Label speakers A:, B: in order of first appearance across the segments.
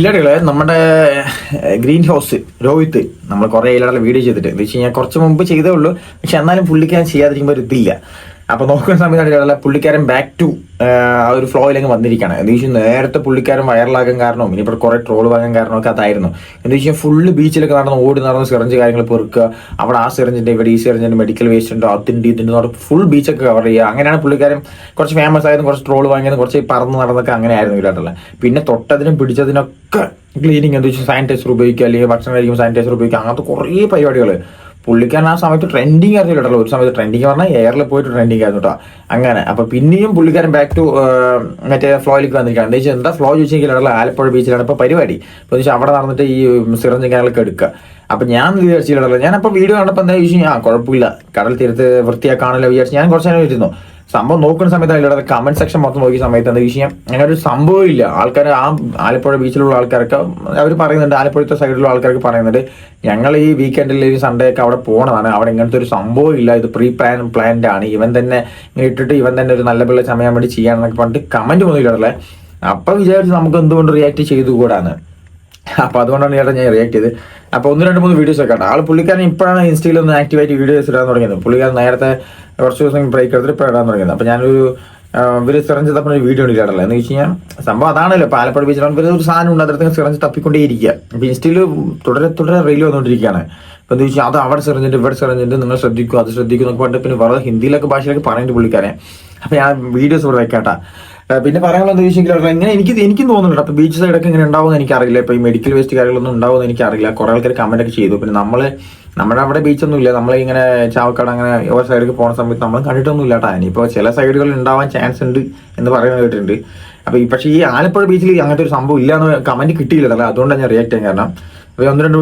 A: ഇല്ലടികൾ നമ്മുടെ green house Rohit നമ്മൾ കുറെ ഇല്ലടകളെ വീഡിയോ ചെയ്തിട്ട്. എന്ന് വെച്ച് കഴിഞ്ഞാൽ കുറച്ച് മുമ്പ് ചെയ്തേ ഉള്ളൂ. പക്ഷെ എന്നാലും പുള്ളിക്കാൻ ചെയ്യാതിരിക്കുമ്പോൾ ഒരു ഇതില്ല. അപ്പൊ നോക്കുന്ന സമയത്താണ് പുള്ളിക്കാരൻ ബാക്ക് ടു ആ ഒരു ഫ്ലോയിലങ്ങ് വന്നിരിക്കുകയാണ് എന്ന് വെച്ചാൽ നേരത്തെ പുള്ളിക്കാരൻ വൈറലാകാൻ കാരണവും ഇനിയിപ്പോൾ കുറെ ട്രോൾ വാങ്ങാൻ കാരണവും ഒക്കെ അതായിരുന്നു. എന്ന് വെച്ചാൽ ഫുള്ള് ബീച്ചിലൊക്കെ നടന്ന് ഓടി നടന്ന് സിറഞ്ച് കാര്യങ്ങൾ പെറുക്കുക. അവിടെ ആ സിറഞ്ചിന്റെ ഇവിടെ ഈ സിറഞ്ചിന്റെ മെഡിക്കൽ വേസ്റ്റ് ഉണ്ടോ? അതിന്റെ ഇതിന്റെ പറഞ്ഞ് ഫുൾ ബീച്ചൊക്കെ കവർ ചെയ്യുക. അങ്ങനെയാണ് പുള്ളിക്കാരൻ കുറച്ച് ഫേമസ് ആയതും കുറച്ച് ട്രോൾ വാങ്ങിയതും കുറച്ച് പറന്ന് നടന്നൊക്കെ അങ്ങനെ ആയിരുന്നു ഇല്ലാട്ടുള്ള പിന്നെ തൊട്ടതിനും പിടിച്ചതിനൊക്കെ ക്ലീനിങ് എന്താ വെച്ചാൽ സാനിറ്റൈസർ ഉപയോഗിക്കുക അല്ലെങ്കിൽ ഭക്ഷണം കഴിക്കുമ്പോൾ സാനിറ്റൈസർ ഉപയോഗിക്കുക. അങ്ങനത്തെ കുറേ പരിപാടികൾ പുള്ളിക്കാരൻ ആ സമയത്ത് ട്രെൻഡിങ് ആയിരുന്നു കേട്ടോ. ഒരു സമയത്ത് ട്രെൻഡിങ് പറഞ്ഞാൽ എയറിൽ പോയിട്ട് ട്രെൻഡിങ് ആയിരുന്നു കേട്ടോ. അങ്ങനെ. അപ്പൊ പിന്നെയും പുള്ളിക്കാരൻ ബാക്ക് ടു മറ്റേ ഫ്ലോയിലേക്ക് വന്നിരിക്കുകയാണ്. എന്താ വെച്ചാൽ എന്താ ഫ്ലോ ചോദിച്ചെങ്കിൽ ആലപ്പുഴ ബീച്ചിലാണ് ഇപ്പൊ പരിപാടി. അപ്പോൾ വെച്ചാൽ അവിടെ നടന്നിട്ട് ഈ സിറഞ്ച് കാര്യങ്ങളൊക്കെ എടുക്കുക. അപ്പൊ ഞാൻ വിചാരിച്ചില്ല അപ്പൊ വീഡിയോ കണ്ടപ്പോൾ എന്താ ചോദിച്ചു ആ കുഴപ്പമില്ല. കടൽ തീരത്ത് വൃത്തിയാക്കാണല്ലോ വിചാരിച്ചു ഞാൻ കുറച്ച് നേരം ഇരുന്നു. സംഭവം നോക്കുന്ന സമയത്ത് അതിലൂടെ കമന്റ് സെക്ഷൻ മൊത്തം നോക്കിയ സമയത്ത് എന്താ വിഷയം? അങ്ങനെ ഒരു സംഭവം ഇല്ല ആൾക്കാർ ആ ആലപ്പുഴ ബീച്ചിലുള്ള ആൾക്കാരൊക്കെ അവർ പറയുന്നുണ്ട് ആലപ്പുഴത്തെ സൈഡിലുള്ള ആൾക്കാർക്ക് പറയുന്നുണ്ട് ഞങ്ങൾ ഈ വീക്കെൻഡിൽ ഈ സൺഡേ ഒക്കെ അവിടെ പോകണതാണ് അവിടെ ഇങ്ങനത്തെ ഒരു സംഭവം ഇല്ല. ഇത് പ്രീ പ്ലാൻ പ്ലാൻഡ് ആണ്. ഇവൻ തന്നെ ഇങ്ങനെ ഇട്ടിട്ട് ഇവൻ തന്നെ ഒരു നല്ല പിള്ള സമയം വേണ്ടി ചെയ്യാന്നൊക്കെ പറഞ്ഞിട്ട് കമന്റ് ഒന്നുമില്ലല്ലേ അപ്പൊ വിചാരിച്ച് നമുക്ക് എന്തുകൊണ്ട് റിയാക്ട് ചെയ്തുകൂടാന്ന്? അപ്പൊ അതുകൊണ്ടാണ് ചേട്ടൻ ഞാൻ റിയാക്ട് ചെയ്ത് അപ്പോൾ ഒന്ന് രണ്ട് മൂന്ന് വീഡിയോസ് ഒക്കെ ഉണ്ട് ആൾ പുള്ളിക്കാരൻ ഇപ്പോഴാണ് ഇൻസ്റ്റയിൽ ഒന്ന് ആക്റ്റീവായിട്ട് വീഡിയോസ് ഇടാൻ തുടങ്ങിയത്. പുള്ളിക്കാരൻ നേരത്തെ കുറച്ച് ദിവസം ബ്രേക്ക് എടുത്തിട്ട് ഇപ്പോൾ ഇടാൻ തുടങ്ങിയത്. അപ്പോൾ ഞാനൊരു ഇവർ സിറഞ്ച് തപ്പിന് ഒരു വീഡിയോ ഇടാറില്ല എന്ന് വെച്ച് കഴിഞ്ഞാൽ സംഭവം അതാണല്ലോ. പാലപ്പാട് ബീച്ചിലാണ് ഇവർ ഒരു സാധനം ഉണ്ട്. അതിടത്ത് സിറഞ്ച് തപ്പിക്കൊണ്ടേ ഇരിക്കുക അപ്പോൾ ഇൻസ്റ്റയിൽ തുടരെ തുടരെ റീൽ വന്നുകൊണ്ടിരിക്കുകയാണ് അപ്പോൾ എന്താ വെച്ചാൽ അത് അവിടെ സിറഞ്ചുണ്ട് ഇവിടെ സിറഞ്ചുണ്ട് നിങ്ങൾ ശ്രദ്ധിക്കും അത് ശ്രദ്ധിക്കും എന്നൊക്കെ പറഞ്ഞിട്ട് പിന്നെ വെറുതെ ഹിന്ദിയിലൊക്കെ ഭാഷയിലൊക്കെ പറഞ്ഞിട്ട് പുള്ളിക്കാരെ അപ്പോൾ ഞാൻ വീഡിയോസ് ഇവിടെ വെക്കാട്ടാ. പിന്നെ പറയാനുള്ള എന്താ വെച്ചാൽ ഇങ്ങനെ എനിക്ക് എനിക്കും തോന്നുന്നുണ്ട് അപ്പൊ ബീച്ച് സൈഡൊക്കെ ഇങ്ങനെ ഉണ്ടാവുമെന്ന് എനിക്കറിയില്ല. ഇപ്പൊ ഈ മെഡിക്കൽ വേസ്റ്റ് കാര്യങ്ങളൊന്നും ഉണ്ടാവുമെന്ന് എനിക്കറിയില്ല. കുറെ ആൾക്കാർ കമന്റ് ഒക്കെ ചെയ്തു. പിന്നെ നമ്മൾ നമ്മുടെ അവിടെ ബീച്ചൊന്നും ഇല്ല. നമ്മൾ ഇങ്ങനെ ചാവക്കാട് അങ്ങനെ ഓരോ സൈഡിലേക്ക് പോകുന്ന സമയത്ത് നമ്മൾ കണ്ടിട്ടൊന്നും ഇല്ല കേട്ടോ. ഇപ്പൊ ചില സൈഡുകളിൽ ഉണ്ടാവാൻ ചാൻസ് ഉണ്ട് എന്ന് പറയുന്നത് കേട്ടിട്ടുണ്ട്. അപ്പൊ ഈ പക്ഷേ ഈ ആലപ്പുഴ ബീച്ചിൽ അങ്ങനത്തെ ഒരു സംഭവം ഇല്ല എന്ന് കമന്റ് കിട്ടിയില്ലല്ലോ അതുകൊണ്ടാണ് ഞാൻ റിയാക്ട് ചെയ്യാൻ കാരണം. ഒന്ന് രണ്ട്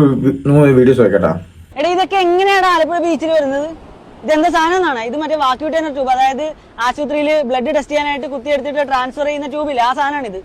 A: വീഡിയോസ് വെക്കട്ടാ
B: എടാ ഇതൊക്കെ എങ്ങനെയാണ് ആലപ്പുഴ ബീച്ചിൽ വരുന്നത്? ഇതെന്താ സാധനം എന്നാണ് ഇത് മറ്റേ വാക്യൂട്ട് എന്ന ട്യൂബ്. അതായത് ആശുപത്രിയിൽ ബ്ലഡ് ടെസ്റ്റ് ചെയ്യാനായിട്ട് കുത്തിയെടുത്തിട്ട് ട്രാൻസ്ഫർ ചെയ്യുന്ന ട്യൂബില്ല ആ സാധനമാണ് ഇത്.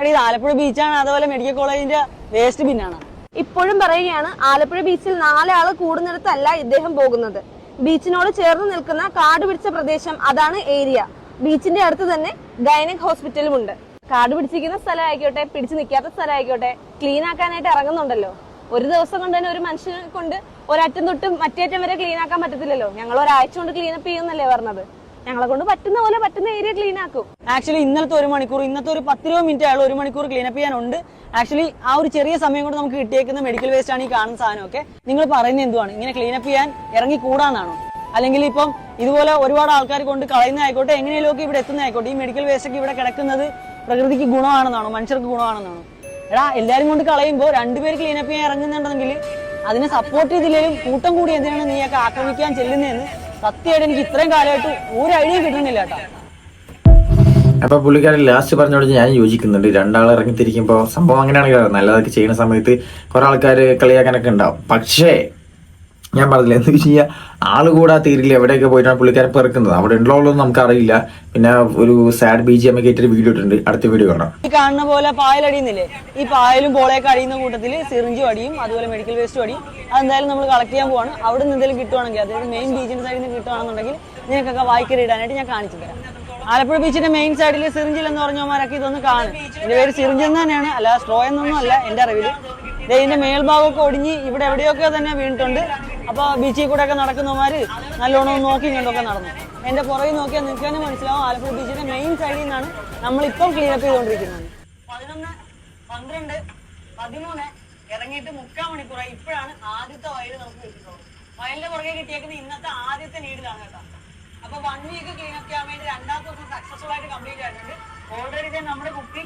B: എടീ ഇത് ആലപ്പുഴ ബീച്ചാണ് അതുപോലെ മെഡിക്കൽ കോളേജിന്റെ വേസ്റ്റ് ബിന്നാണ്
C: ഇപ്പോഴും പറയുകയാണ് ആലപ്പുഴ ബീച്ചിൽ നാലാൾ കൂടുന്നിടത്തല്ല ഇദ്ദേഹം പോകുന്നത്. ബീച്ചിനോട് ചേർന്ന് നിൽക്കുന്ന കാട് പിടിച്ച പ്രദേശം അതാണ് ഏരിയ ബീച്ചിന്റെ അടുത്ത് തന്നെ ഗൈനക് ഹോസ്പിറ്റലും ഉണ്ട്. കാട് പിടിച്ചിരിക്കുന്ന സ്ഥലമായിക്കോട്ടെ പിടിച്ചു നിൽക്കാത്ത സ്ഥലമായിക്കോട്ടെ ക്ലീൻ ആക്കാനായിട്ട് ഇറങ്ങുന്നുണ്ടല്ലോ. ഒരു ദിവസം കൊണ്ട് തന്നെ ഒരു മനുഷ്യനെ കൊണ്ട് ഒരറ്റം തൊട്ട് മറ്റേറ്റം വരെ ക്ലീൻ ആക്കാൻ പറ്റത്തില്ലല്ലോ. ഞങ്ങൾ ഒരാഴ്ച കൊണ്ട് ക്ലീൻ അപ്പ് ചെയ്യുന്നല്ലേ പറഞ്ഞത്. ഞങ്ങളെ കൊണ്ട് പറ്റുന്ന പോലെ പറ്റുന്ന ഏരിയ ക്ലീൻ ആക്കും.
B: ആക്ച്വലി ഇന്നലത്തെ ഒരു മണിക്കൂർ ഇന്നത്തെ ഒരു പത്തിരുപത് മിനിറ്റ് ആയുള്ള ഒരു മണിക്കൂർ ക്ലീൻ അപ്പ് ചെയ്യാനുണ്ട്. ആക്ച്വലി ആ ഒരു ചെറിയ സമയം കൊണ്ട് നമുക്ക് കിട്ടിയേക്കുന്ന മെഡിക്കൽ വേസ്റ്റ് ആണ് ഈ കാണുന്ന സാധനമൊക്കെ നിങ്ങൾ പറയുന്നത് എന്തുവാണ്? ഇങ്ങനെ ക്ലീൻ അപ്പ് ചെയ്യാൻ ഇറങ്ങി കൂടാന്നാണോ? അല്ലെങ്കിൽ ഇപ്പം ഇതുപോലെ ഒരുപാട് ആൾക്കാർ കൊണ്ട് കളയുന്ന ആയിക്കോട്ടെ എങ്ങനെയൊക്കെ ഇവിടെ എത്തുന്ന ആയിക്കോട്ടെ. ഈ മെഡിക്കൽ വേസ്റ്റ് ഒക്കെ ഇവിടെ കിടക്കുന്നത് പ്രകൃതിക്ക് ഗുണമാണെന്നാണോ? മനുഷ്യർക്ക് ഗുണമാണെന്നാണോ? എടാ എല്ലാരും കൊണ്ട് കളയുമ്പോൾ രണ്ടുപേര് ക്ലീനപ്പ് ചെയ്യാൻ ഇറങ്ങുന്നുണ്ടെങ്കിൽ അതിനെ സപ്പോർട്ട് ചെയ്തില്ലെങ്കിലും കൂട്ടം കൂടി എന്തിനാണ് നീയൊക്കെ ആക്രമിക്കാൻ ചെല്ലുന്നതെന്ന് സത്യമായിട്ട് എനിക്ക് ഇത്രയും കാലമായിട്ട് ഒരു ഐഡിയ കിട്ടുന്നില്ല കേട്ടോ.
A: അപ്പൊ പുള്ളിക്കാരൻ ലാസ്റ്റ് പറഞ്ഞോട് ഞാൻ യോജിക്കുന്നുണ്ട്. രണ്ടാൾ ഇറങ്ങിത്തിരിക്കുമ്പോ സംഭവം അങ്ങനെയാണെങ്കിൽ നല്ലതൊക്കെ ചെയ്യുന്ന സമയത്ത് കുറെ ആൾക്കാർ കളിയാക്കാനൊക്കെ ഉണ്ടാവും. പക്ഷേ ഞാൻ പറഞ്ഞില്ല എന്ന് വെച്ച് കഴിഞ്ഞാൽ ആൾ കൂടാ തീരില്ല എവിടെയൊക്കെ പോയിട്ടാണ് പുള്ളിക്കാരൻ പെറുക്കുന്നത്. അവിടെ ഉള്ളതൊന്നും നമുക്കറിയില്ല. പിന്നെ ഒരു സാഡ് ബി ജി എം ഒക്കെ ആയിട്ടൊരു വീഡിയോ ഇട്ടുണ്ട് അടുത്ത വീഡിയോ കാണാം.
B: ഈ കാണുന്ന പോലെ പായലടിയുന്നില്ലേ? ഈ പായലും പോളയൊക്കെ അടിയുന്ന കൂട്ടത്തിൽ സിറിഞ്ചും അടിയും അതുപോലെ മെഡിക്കൽ വേസ്റ്റും അടിയും. അതെന്തായാലും നമ്മൾ കളക്ട് ചെയ്യാൻ പോവാണ്. അവിടെ നിന്ന് എന്തെങ്കിലും കിട്ടുവാണെങ്കിൽ അതായത് മെയിൻ ബീച്ചിന്റെ സൈഡിൽ നിന്ന് കിട്ടുവാണെന്നുണ്ടെങ്കിൽ നിനക്കൊക്കെ വായിക്കറി ഇടാനായിട്ട് ഞാൻ കാണിച്ചു തരാം. ആലപ്പുഴ ബീച്ചിന്റെ മെയിൻ സൈഡിൽ സിറിഞ്ചിൽ എന്ന് പറഞ്ഞവന്മാരൊക്കെ ഇതൊന്ന് കാണും. എന്റെ പേര് സിറിഞ്ച് എന്ന് തന്നെയാണ്. അല്ല സ്ട്രോ എന്നൊന്നും അല്ല എന്റെ അറിവിൽ ദേ ഇതിന്റെ മേൽഭാഗമൊക്കെ ഒടിഞ്ഞ് ഇവിടെ എവിടെയൊക്കെ തന്നെ വീണിട്ടുണ്ട്. അപ്പൊ ബീച്ചിൽ കൂടെ ഒക്കെ നടക്കുന്നവന്മാര് നല്ലോണം നോക്കി കണ്ടൊക്കെ നടന്നു. എന്റെ പുറകിൽ നോക്കിയാൽ നിങ്ങൾക്ക് തന്നെ മനസ്സിലാവും ആലപ്പുഴ ബീച്ചിന്റെ മെയിൻ സൈഡിൽ നിന്നാണ് നമ്മളിപ്പം ക്ലീനപ്പ് ചെയ്തുകൊണ്ടിരിക്കുന്നത്. പതിനൊന്ന് പന്ത്രണ്ട് പതിമൂന്ന് ഇറങ്ങിയിട്ട് മുക്കാൽ മണിക്കൂറായി. ഇപ്പോഴാണ് ആദ്യത്തെ വയൽ നമുക്ക് കിട്ടിയിട്ടുള്ളത്. വയലിന്റെ പുറകെ കിട്ടിയേക്കുന്നത് ഇന്നത്തെ ആദ്യത്തെ നീഡിലാണ് കേട്ടോ. അപ്പൊ വൺ വീക്ക് ക്ലീൻ അപ്പ് ചെയ്യാൻ വേണ്ടി രണ്ടാമത്തെ ദിവസം സക്സസ്ഫുൾ ആയിട്ട് കംപ്ലീറ്റ് ആയിട്ടുണ്ട്.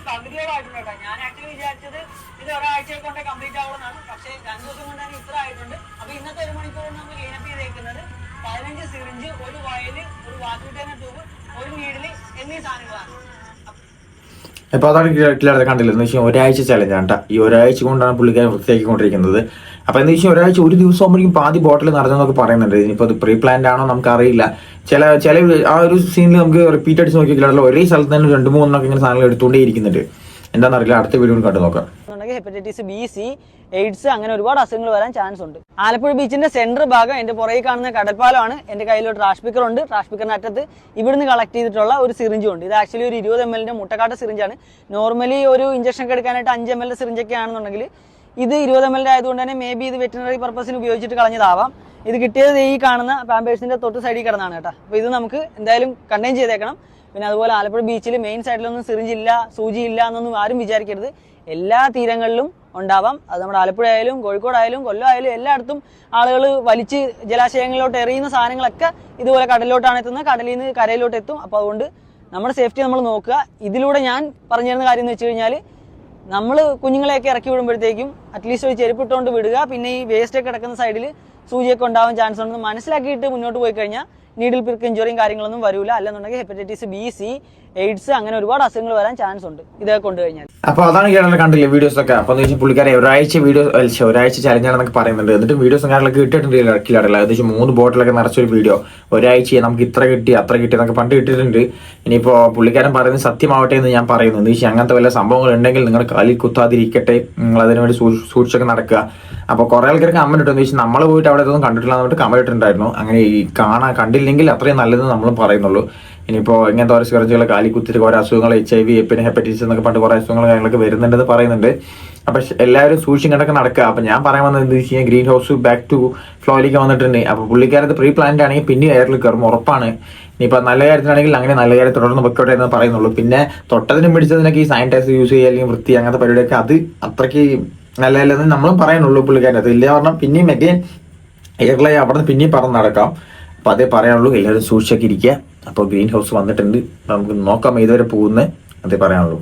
B: നമ്മുടെ കുപ്പി പകുതിയോടായിട്ടുണ്ട് ഞാൻ ആക്ച്വലി വിചാരിച്ചത് ഇത് ഒരാഴ്ച കൊണ്ട് കംപ്ലീറ്റ് ആവുന്നതാണ് പക്ഷേ രണ്ടു ദിവസം കൊണ്ട് തന്നെ ഇത്ര ആയിട്ടുണ്ട്. അപ്പൊ ഇന്നത്തെ ഒരു മണിക്കൂർ നമ്മൾ ക്ലീൻ അപ്പ് ചെയ്തേക്കുന്നത് പതിനഞ്ച് സിറിഞ്ച് ഒരു വയൽ ഒരു വാക്കുട്ടേന ട്യൂബ് ഒരു നീഡിൽ എന്നീ സാധനങ്ങളാണ്.
A: ഇപ്പോൾ അതാണ് ക്ലിയർ കണ്ടില്ല? എന്ന് വെച്ചാൽ ഒരാഴ്ച ചലഞ്ച് ആണ് ഈ ഒരാഴ്ച കൊണ്ടാണ് പുള്ളിക്കാരൻ വൃത്തിയാക്കിക്കൊണ്ടിരിക്കുന്നത് അപ്പോൾ എന്ന് വെച്ചാൽ ഒരാഴ്ച ഒരു ദിവസം ആകുമ്പോഴേക്കും പാതി ബോട്ടിൽ നിറഞ്ഞെന്നൊക്കെ പറയുന്നുണ്ട്. ഇനിയിപ്പോ അത് പ്രീ പ്ലാൻഡ് ആണോ നമുക്ക് അറിയില്ല ചില ചില ആ ഒരു സീനിൽ നമുക്ക് റിപ്പീറ്റ് അടിച്ച് നോക്കി ഒരേ സ്ഥലത്ത് തന്നെ രണ്ട് മൂന്നെണ്ണൊക്കെ ഇങ്ങനെ സാധനങ്ങൾ എടുത്തുകൊണ്ടേ ഇരിക്കുന്നുണ്ട് എന്താണെന്നറിയില്ല അടുത്ത വീഡിയോ കണ്ടു നോക്കാം.
B: ഹെപ്പറ്റൈറ്റിസ് ബി സി എയ്ഡ്സ് അങ്ങനെ ഒരുപാട് അസുഖങ്ങൾ വരാൻ ചാൻസ് ഉണ്ട്. ആലപ്പുഴ ബീച്ചിന്റെ സെന്റർ ഭാഗം എന്റെ പുറകെ കാണുന്ന കടൽപ്പാലമാണ്. എന്റെ കയ്യിൽ ഒരു ട്രാഷ് സ്പീക്കർ ഉണ്ട് ട്രാഷ് സ്പീക്കറിന്റെ അറ്റത്ത് ഇവിടുന്ന് കളക്ട് ചെയ്തിട്ടുള്ള ഒരു സിറിഞ്ചും ഉണ്ട്. ഇത് ആക്ച്വലി ഒരു ഇരുപത് എം എല്ലിന്റെ മുട്ടക്കാട്ട സിറിഞ്ചാണ് നോർമലി ഒരു ഇഞ്ചക്ഷൻ എടുക്കാനായിട്ട് അഞ്ച് എം എൽ സിറിഞ്ചൊക്കെ ആണെന്നുണ്ടെങ്കിൽ ഇത് ഇരുപത് എം എൽ ആയതുകൊണ്ട് തന്നെ മേ ബി ഇത് വെറ്റിനറി പർപ്പസിന് ഉപയോഗിച്ചിട്ട് കളഞ്ഞതാവാം. ഇത് കിട്ടിയത് ഈ കാണുന്ന പാമ്പേഴ്സിന്റെ തൊട്ട് സൈഡിൽ കിടന്നാണ് കേട്ടോ. അപ്പോൾ ഇത് നമുക്ക് എന്തായാലും കണ്ടെയ്ൻ ചെയ്തേക്കണം. പിന്നെ അതുപോലെ ആലപ്പുഴ ബീച്ചിൽ മെയിൻ സൈഡിലൊന്നും സിറിഞ്ച് ഇല്ല സൂചി ഇല്ല എന്നൊന്നും ആരും വിചാരിക്കരുത്. എല്ലാ തീരങ്ങളിലും ഉണ്ടാവാം. അത് നമ്മുടെ ആലപ്പുഴ ആയാലും കോഴിക്കോടായാലും കൊല്ലം ആയാലും എല്ലായിടത്തും ആളുകൾ വലിച്ച് ജലാശയങ്ങളിലോട്ട് എറിയുന്ന സാധനങ്ങളൊക്കെ ഇതുപോലെ കടലിലോട്ടാണ് എത്തുന്നത്. കടലിൽ നിന്ന് കരയിലോട്ട് എത്തും. അപ്പോൾ അതുകൊണ്ട് നമ്മുടെ സേഫ്റ്റി നമ്മൾ നോക്കുക. ഇതിലൂടെ ഞാൻ പറഞ്ഞു തരുന്ന കാര്യം എന്ന് വെച്ച് കഴിഞ്ഞാൽ നമ്മൾ കുഞ്ഞുങ്ങളെയൊക്കെ ഇറക്കി വിടുമ്പോഴത്തേക്കും അറ്റ്ലീസ്റ്റ് ഒരു ചെരുപ്പിട്ടുകൊണ്ട് വിടുക. പിന്നെ ഈ വേസ്റ്റ് ഒക്കെ കിടക്കുന്ന സൈഡിൽ സൂചിയൊക്കെ ഉണ്ടാവാൻ ചാൻസ് ഉണ്ടെന്ന് മനസ്സിലാക്കിയിട്ട് മുന്നോട്ട് പോയി കഴിഞ്ഞാൽ നീഡിൽ പിർക്ക് ഇഞ്ചുറിയും കാര്യങ്ങളൊന്നും വരൂല. അല്ലെന്നുണ്ടെങ്കിൽ ഹെപ്പറ്റൈറ്റിസ് ബി സി എയ്ഡ്സ് അങ്ങനെ ഒരുപാട് അസുഖങ്ങൾ വരാൻ ചാൻസ് ഉണ്ട്. ഇതൊക്കെ കൊണ്ട് കഴിഞ്ഞാൽ.
A: അപ്പൊ അതാണ് കേരള കണ്ടില്ലേ വീഡിയോസ് ഒക്കെ. അപ്പൊ പുള്ളിക്കാരെ ഒരാഴ്ച വീഡിയോ ഒരാഴ്ച ചലഞ്ചാണെന്നൊക്കെ പറയുന്നുണ്ട്. എന്നിട്ട് വീഡിയോസും കാര്യങ്ങളൊക്കെ കിട്ടിയിട്ടുണ്ട് ഇറക്കിലാറില്ല ഏകദേശം മൂന്ന് ബോട്ടിലൊക്കെ നിറച്ചൊരു വീഡിയോ ഒരാഴ്ച നമുക്ക് ഇത്ര കിട്ടി അത്ര കിട്ടി എന്നൊക്കെ പണ്ട് കിട്ടിയിട്ടുണ്ട്. ഇനിയിപ്പോ പുള്ളിക്കാരൻ പറയുന്നത് സത്യമാവട്ടെ എന്ന് ഞാൻ പറയുന്നു. എന്ന് വെച്ചാൽ അങ്ങനത്തെ വല്ല സംഭവങ്ങൾ ഉണ്ടെങ്കിൽ നിങ്ങൾ കാലിൽ കുത്താതിരിക്കട്ടെ. നിങ്ങൾ അതിനു വേണ്ടി സൂക്ഷിച്ചൊക്കെ നടക്കുക. അപ്പൊ കുറെ ആൾക്കാർ കമന്റ് ഇട്ടെന്ന് വെച്ചാൽ നമ്മൾ പോയിട്ട് അവിടെ ഇതൊന്നും കണ്ടിട്ടില്ല എന്നിട്ട് കമന്റ് അങ്ങനെ ഈ കാണാൻ കണ്ടില്ലെങ്കിൽ അത്രയും നല്ലത് നമ്മളും പറയുന്നുള്ളൂ. ഇനിയിപ്പോൾ ഇങ്ങനത്തെ ഓരോ സിറഞ്ചുകൾ കാലി കുത്തിയിട്ട് കുറേ അസുഖങ്ങൾ എച്ച് ഐ വി പിന്നെ ഹെപ്പറ്റൈറ്റിസ് എന്നൊക്കെ പണ്ട് കുറേ അസുഖങ്ങൾ കാര്യങ്ങളൊക്കെ വരുന്നുണ്ടെന്ന് പറയുന്നുണ്ട്. അപ്പൊ എല്ലാവരും സൂക്ഷിച്ചും കണ്ടൊക്കെ നടക്കുക. അപ്പൊ ഞാൻ പറയാൻ വന്നത് എന്താ വെച്ച് കഴിഞ്ഞാൽ ഗ്രീൻ ഹൗസ് ബാക്ക് ടു ഫ്ലോയിലേക്ക് വന്നിട്ടുണ്ട്. അപ്പൊ പുള്ളിക്കാരത്ത് പ്രീ പ്ലാൻഡ് ആണെങ്കിൽ പിന്നെ എയറിൽ കയറും ഉറപ്പാണ്. ഇനിയിപ്പോൾ നല്ല കാര്യത്തിനാണെങ്കിൽ അങ്ങനെ നല്ല കാര്യം തുടർന്ന് വെക്കോട്ടെ എന്ന് പറയുന്നുള്ളൂ. പിന്നെ തൊട്ടതിനും പിടിച്ചതിനൊക്കെ ഈ സാനിറ്റൈസർ യൂസ് ചെയ്യുക അല്ലെങ്കിൽ വൃത്തി അങ്ങനത്തെ പരിപാടിയൊക്കെ അത് അത്രയ്ക്ക് നല്ലതല്ലെന്ന് നമ്മളും പറയാനുള്ളൂ പുള്ളിക്കാരൻ. അത് ഇല്ല പറഞ്ഞാൽ പിന്നെയും എഗെയിൻ എയർലൈൻ അവിടെ നിന്ന് പിന്നെയും പറന്ന് നടക്കാം. അപ്പൊ അതേ പറയാനുള്ളൂ എല്ലാവരും സൂക്ഷിച്ചൊക്കെ ഇരിക്കുക. അപ്പോൾ ഗ്രീൻ ഹൗസ് വന്നിട്ടുണ്ട്. നമുക്ക് നോക്കാം ഏതുവരെ പോകുന്നത് അതേ പറയാനുള്ളൂ.